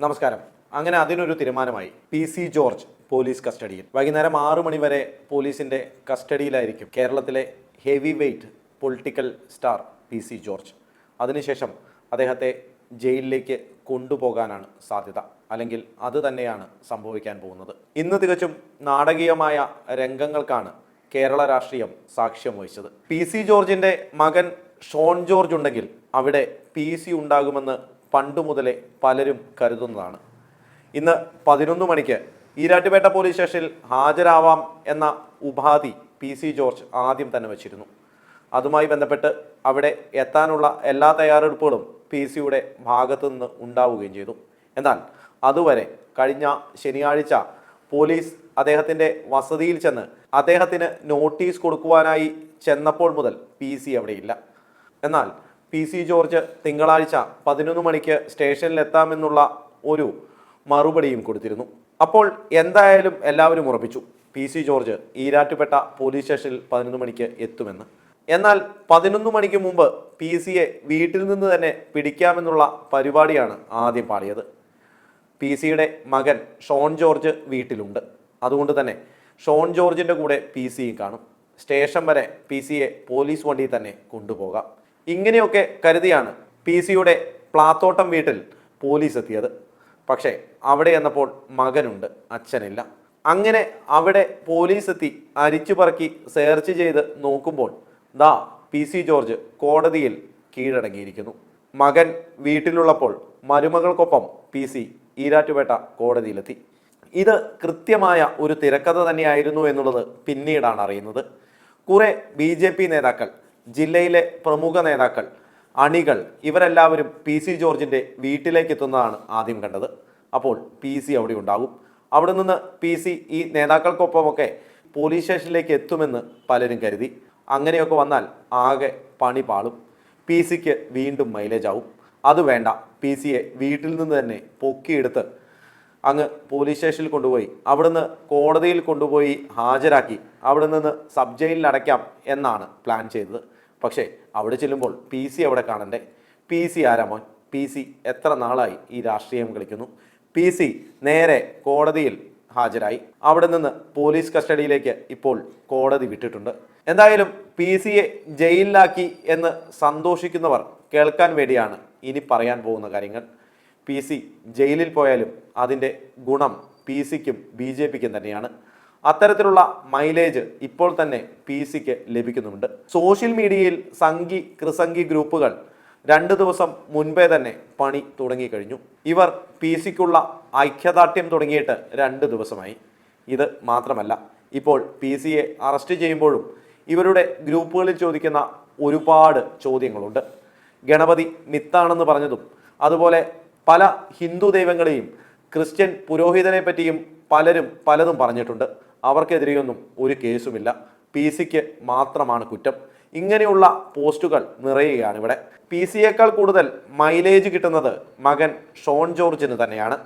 നമസ്കാരം. അങ്ങനെ അതിനൊരു തീരുമാനമായി. പി സി ജോർജ് പോലീസ് കസ്റ്റഡിയിൽ. വൈകുന്നേരം ആറു മണി വരെ പോലീസിന്റെ കസ്റ്റഡിയിലായിരിക്കും. കേരളത്തിലെ heavyweight political star P C George. അതിനുശേഷം അദ്ദേഹത്തെ ജയിലിലേക്ക് കൊണ്ടുപോകാനാണ് സാധ്യത. അല്ലെങ്കിൽ അത് തന്നെയാണ് സംഭവിക്കാൻ പോകുന്നത്. ഇന്ന് തികച്ചും നാടകീയമായ രംഗങ്ങൾക്കാണ് കേരള രാഷ്ട്രീയം സാക്ഷ്യം വഹിച്ചത്. പി സി ജോർജിന്റെ മകൻ ഷോൺ ജോർജ് ഉണ്ടെങ്കിൽ അവിടെ പി സി ഉണ്ടാകുമെന്ന് പണ്ടു മുതലേ പലരും കരുതുന്നതാണ്. ഇന്ന് പതിനൊന്ന് മണിക്ക് ഈരാറ്റുപേട്ട പോലീസ് സ്റ്റേഷനിൽ ഹാജരാവാം എന്ന ഉപാധി പി സി ജോർജ് ആദ്യം തന്നെ വച്ചിരുന്നു. അതുമായി ബന്ധപ്പെട്ട് അവിടെ എത്താനുള്ള എല്ലാ തയ്യാറെടുപ്പുകളും പി സിയുടെ ഭാഗത്തു നിന്ന് ഉണ്ടാവുകയും ചെയ്തു. എന്നാൽ അതുവരെ കഴിഞ്ഞ ശനിയാഴ്ച പോലീസ് അദ്ദേഹത്തിന്റെ വസതിയിൽ ചെന്ന് അദ്ദേഹത്തിന് നോട്ടീസ് കൊടുക്കുവാനായി ചെന്നപ്പോൾ മുതൽ പി സി അവിടെയില്ല. എന്നാൽ പി സി ജോർജ് തിങ്കളാഴ്ച പതിനൊന്ന് മണിക്ക് സ്റ്റേഷനിൽ എത്താമെന്നുള്ള ഒരു മറുപടിയും കൊടുത്തിരുന്നു. അപ്പോൾ എന്തായാലും എല്ലാവരും ഉറപ്പിച്ചു. P C George Erattupetta police സ്റ്റേഷനിൽ പതിനൊന്ന് മണിക്ക് എത്തുമെന്ന്. എന്നാൽ പതിനൊന്ന് മണിക്ക് മുമ്പ് പി സിയെ വീട്ടിൽ നിന്ന് തന്നെ പിടിക്കാമെന്നുള്ള പരിപാടിയാണ് ആദ്യം പാടിയത് പി സിയുടെ മകൻ ഷോൺ ജോർജ് വീട്ടിലുണ്ട്. അതുകൊണ്ട് തന്നെ ഷോൺ ജോർജിന്റെ കൂടെ പി സിയും കാണും. സ്റ്റേഷൻ വരെ പി സിയെ പോലീസ് വണ്ടിയിൽ തന്നെ കൊണ്ടുപോകാം. ഇങ്ങനെയൊക്കെ കരുതിയാണ് പി സിയുടെ പ്ലാത്തോട്ടം വീട്ടിൽ പോലീസ് എത്തിയത്. പക്ഷേ അവിടെ എന്നപ്പോൾ മകനുണ്ട് അച്ഛനില്ല. അങ്ങനെ അവിടെ പോലീസ് എത്തി അരിച്ചു പറക്കി സെർച്ച് ചെയ്ത് നോക്കുമ്പോൾ ദാ പി സി ജോർജ് കോടതിയിൽ കീഴടങ്ങിയിരിക്കുന്നു. മകൻ വീട്ടിലുള്ളപ്പോൾ മരുമകൾക്കൊപ്പം പി സി ഈരാറ്റുപേട്ട കോടതിയിലെത്തി. ഇത് കൃത്യമായ ഒരു തിരക്കഥ തന്നെയായിരുന്നു എന്നുള്ളത് പിന്നീടാണ് അറിയുന്നത്. കുറെ ബി നേതാക്കൾ ജില്ലയിലെ പ്രമുഖ നേതാക്കൾ അണികൾ ഇവരെല്ലാവരും പി സി ജോർജിന്റെ വീട്ടിലേക്ക് എത്തുന്നതാണ് ആദ്യം കണ്ടത്. അപ്പോൾ പി സി അവിടെ ഉണ്ടാകും. അവിടെ നിന്ന് പി സി ഈ നേതാക്കൾക്കൊപ്പമൊക്കെ പോലീസ് സ്റ്റേഷനിലേക്ക് എത്തുമെന്ന് പലരും കരുതി. അങ്ങനെയൊക്കെ വന്നാൽ ആകെ പണി പാളും. പി സിക്ക് വീണ്ടും മൈലേജ് ആവും. അത് വേണ്ട. പി സിയെ വീട്ടിൽ നിന്ന് തന്നെ പൊക്കിയെടുത്ത് അങ്ങ് പോലീസ് സ്റ്റേഷനിൽ കൊണ്ടുപോയി അവിടുന്ന് കോടതിയിൽ കൊണ്ടുപോയി ഹാജരാക്കി അവിടെ നിന്ന് സബ് ജയിലിൽ അടയ്ക്കാം എന്നാണ് പ്ലാൻ ചെയ്തത്. പക്ഷേ അവിടെ ചെല്ലുമ്പോൾ പി സി അവിടെ കാണണ്ടേ? പി സി ആരാമോൻ പി സി എത്ര നാളായി ഈ രാഷ്ട്രീയം കളിക്കുന്നു? പി സി നേരെ കോടതിയിൽ ഹാജരായി. അവിടെ നിന്ന് പോലീസ് കസ്റ്റഡിയിലേക്ക് ഇപ്പോൾ കോടതി വിട്ടിട്ടുണ്ട്. എന്തായാലും പി സിയെ ജയിലിലാക്കി എന്ന് സന്തോഷിക്കുന്നവർ കേൾക്കാൻ വേണ്ടിയാണ് ഇനി പറയാൻ പോകുന്ന കാര്യങ്ങൾ. പി സി ജയിലിൽ പോയാലും അതിന്റെ ഗുണം പി സിക്കും ബി ജെ പിക്കും തന്നെയാണ്. അത്തരത്തിലുള്ള മൈലേജ് ഇപ്പോൾ തന്നെ പി സിക്ക് ലഭിക്കുന്നുണ്ട് സോഷ്യൽ മീഡിയയിൽ സംഘി കൃസംഗി ഗ്രൂപ്പുകൾ രണ്ട് ദിവസം മുൻപേ തന്നെ പണി തുടങ്ങിക്കഴിഞ്ഞു. ഇവർ പി സിക്കുള്ള ഐക്യദാർഢ്യം തുടങ്ങിയിട്ട് രണ്ട് ദിവസമായി. ഇത് മാത്രമല്ല ഇപ്പോൾ പി സിയെ അറസ്റ്റ് ചെയ്യുമ്പോഴും ഇവരുടെ ഗ്രൂപ്പുകളിൽ ചോദിക്കുന്ന ഒരുപാട് ചോദ്യങ്ങളുണ്ട്. ഗണപതി മിത്താണെന്ന് പറഞ്ഞതും അതുപോലെ പല ഹിന്ദു ദൈവങ്ങളെയും ക്രിസ്ത്യൻ പുരോഹിതനെ പറ്റിയും പലരും പലതും പറഞ്ഞിട്ടുണ്ട്. അവർക്കെതിരെയൊന്നും ഒരു കേസുമില്ല. പി സിക്ക് മാത്രമാണ് കുറ്റം. ഇങ്ങനെയുള്ള പോസ്റ്റുകൾ നിറയുകയാണ് ഇവിടെ. പി സിയേക്കാൾ കൂടുതൽ മൈലേജ് കിട്ടുന്നത് മകൻ ഷോൺ ജോർജിന് തന്നെയാണ്.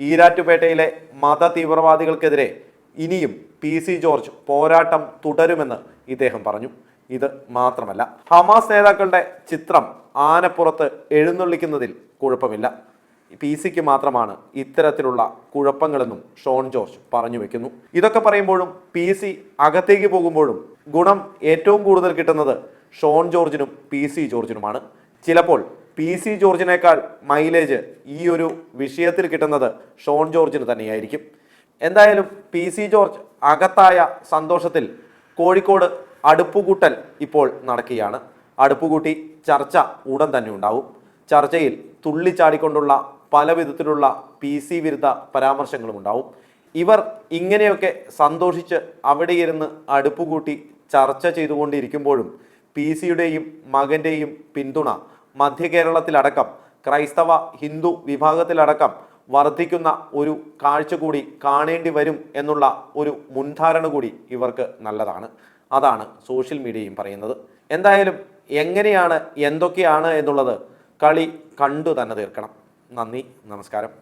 ഈരാറ്റുപേട്ടയിലെ മത തീവ്രവാദികൾക്കെതിരെ ഇനിയും പി സി ജോർജ് പോരാട്ടം തുടരുമെന്ന് ഇദ്ദേഹം പറഞ്ഞു. ഇത് മാത്രമല്ല ഹമാസ് നേതാക്കളുടെ ചിത്രം ആനപ്പുറത്ത് എഴുന്നള്ളിക്കുന്നതിൽ കുഴപ്പമില്ല. പി സിക്ക് മാത്രമാണ് ഇത്തരത്തിലുള്ള കുഴപ്പങ്ങളെന്നും ഷോൺ ജോർജ് പറഞ്ഞു വെക്കുന്നു. ഇതൊക്കെ പറയുമ്പോഴും പി സി അകത്തേക്ക് പോകുമ്പോഴും ഗുണം ഏറ്റവും കൂടുതൽ കിട്ടുന്നത് ഷോൺ ജോർജിനും പി സി ജോർജിനുമാണ്. ചിലപ്പോൾ പി സി ജോർജിനേക്കാൾ മൈലേജ് ഈ ഒരു വിഷയത്തിൽ കിട്ടുന്നത് ഷോൺ ജോർജിന് തന്നെയായിരിക്കും. എന്തായാലും പി സി ജോർജ് അകത്തായ സന്തോഷത്തിൽ കോഴിക്കോട് അടുപ്പുകൂട്ടൽ ഇപ്പോൾ നടക്കുകയാണ്. അടുപ്പുകൂട്ടി ചർച്ച ഉടൻ തന്നെ ഉണ്ടാവും. ചർച്ചയിൽ തുള്ളിച്ചാടിക്കൊണ്ടുള്ള പല വിധത്തിലുള്ള പി സി വിരുദ്ധ പരാമർശങ്ങളും ഉണ്ടാവും. ഇവർ ഇങ്ങനെയൊക്കെ സന്തോഷിച്ച് അവിടെ ഇരുന്ന് അടുപ്പുകൂട്ടി ചർച്ച ചെയ്തുകൊണ്ടിരിക്കുമ്പോഴും പി സിയുടെയും മകന്റെയും പിന്തുണ മധ്യ കേരളത്തിലടക്കം ക്രൈസ്തവ ഹിന്ദു വിഭാഗത്തിലടക്കം വർദ്ധിക്കുന്ന ഒരു കാഴ്ച കൂടി കാണേണ്ടി വരും എന്നുള്ള ഒരു മുൻധാരണ കൂടി ഇവർക്ക് നല്ലതാണ്. അതാണ് സോഷ്യൽ മീഡിയയും പറയുന്നത്. എന്തായാലും എങ്ങനെയാണ് എന്തൊക്കെയാണ് എന്നുള്ളത് കളി കണ്ടു തന്നെ തീർക്കണം. നന്ദി നമസ്കാരം.